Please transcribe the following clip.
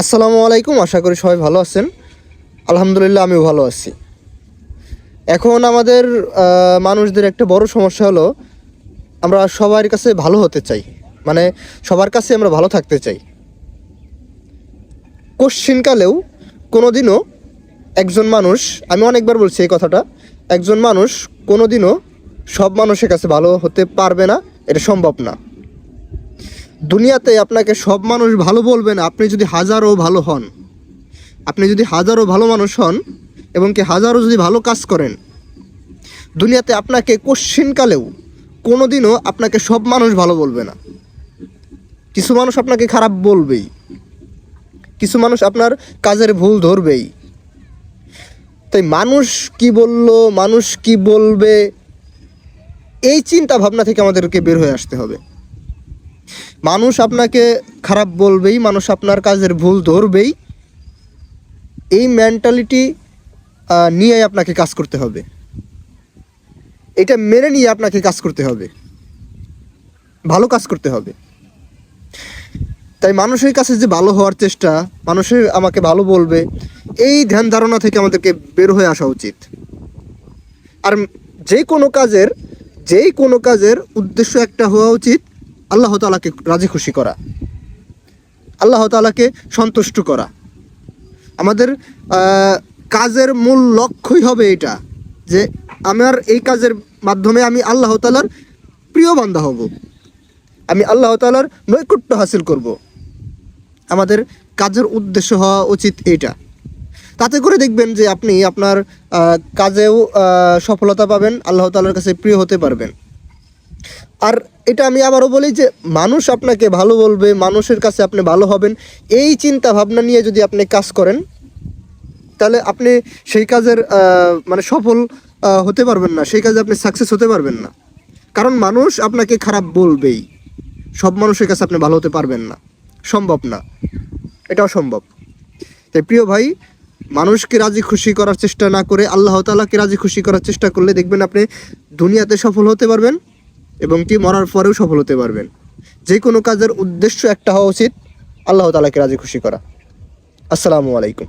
আসসালামু আলাইকুম, আশা করি সবাই ভালো আছেন। আলহামদুলিল্লাহ, আমিও ভালো আছি। এখন আমাদের মানুষদের একটা বড় সমস্যা হলো, আমরা সবার কাছে ভালো হতে চাই। মানে সবার কাছে আমরা ভালো থাকতে চাই। কোশ্চিনকালেও কোনোদিনও একজন মানুষ, আমি অনেকবার বলছি এই কথাটা, একজন মানুষ কোনোদিনও সব মানুষের কাছে ভালো হতে পারবে না, এটা সম্ভব না। দুনিয়াতে আপনাকে সব মানুষ ভালো বলবে না, আপনি যদি হাজারও ভালো হন। আপনি যদি হাজারো ভালো মানুষ হন এবং কি হাজারো যদি ভালো কাজ করেন, দুনিয়াতে আপনাকে কোশ্চিনকালেও কোনো দিনও আপনাকে সব মানুষ ভালো বলবে না। কিছু মানুষ আপনাকে খারাপ বলবেই। কিছু মানুষ আপনার কাজের ভুল ধরবেই। তাই মানুষ কি বলল, মানুষ কি বলবে, এই চিন্তা ভাবনা থেকে আমাদেরকে বের হয়ে আসতে হবে। মানুষ আপনাকে খারাপ বলবেই, মানুষ আপনার কাজের ভুল ধরবেই। এই মেন্টালিটি নিয়ে আপনাকে কাজ করতে হবে। এটা মেনে নিয়ে আপনাকে কাজ করতে হবে। ভালো কাজ করতে হবে। তাই মানুষের কাছে যে ভালো হওয়ার চেষ্টা মানুষের আমাকে ভালো বলবে, এই ধ্যান ধারণা থেকে আমাদেরকে বের হয়ে আসা উচিত। আর যে কোনো কাজের যেই কোনো কাজের উদ্দেশ্য একটা হওয়া উচিত আল্লাহ তালাকে রাজি খুশি করা। আল্লাহ তালাকে সন্তুষ্ট করা। আমাদের কাজের মূল লক্ষ্যই হবে এটা, যে আমার এই কাজের মাধ্যমে আমি আল্লাহ তালার প্রিয় বান্ধা হব। আমি আল্লাহ তালার নৈকট্য হাসিল করব। আমাদের কাজের উদ্দেশ্য হওয়া উচিত এটা। তাতে করে দেখবেন যে আপনি আপনার কাজেও সফলতা পাবেন, আল্লাহ তালার কাছে প্রিয় হতে পারবেন। আর এটা আমি আবারও বলি যে মানুষ আপনাকে ভালো বলবে, মানুষের কাছে আপনি ভালো হবেন। এই চিন্তা ভাবনা নিয়ে যদি আপনি কাজ করেন, তাহলে আপনি সেই কাজের মানে সফল হতে পারবেন না। সেই কাজে আপনি সাকসেস হতে পারবেন না। কারণ মানুষ আপনাকে খারাপ বলবেই। সব মানুষের কাছে আপনি ভালো হতে পারবেন না। সম্ভব না। এটাও সম্ভব। তাই প্রিয় ভাই, মানুষকে রাজি খুশি করার চেষ্টা না করে, আল্লাহ তালাকে রাজি খুশি করার চেষ্টা করলে দেখবেন আপনি দুনিয়াতে সফল হতে পারবেন। এবং কি মরার পরেও সফল হতে পারবেন। যে কোনো কাজের উদ্দেশ্য একটা হওয়া উচিত। আল্লাহ তালাকে রাজি খুশি করা। আসসালামু আলাইকুম।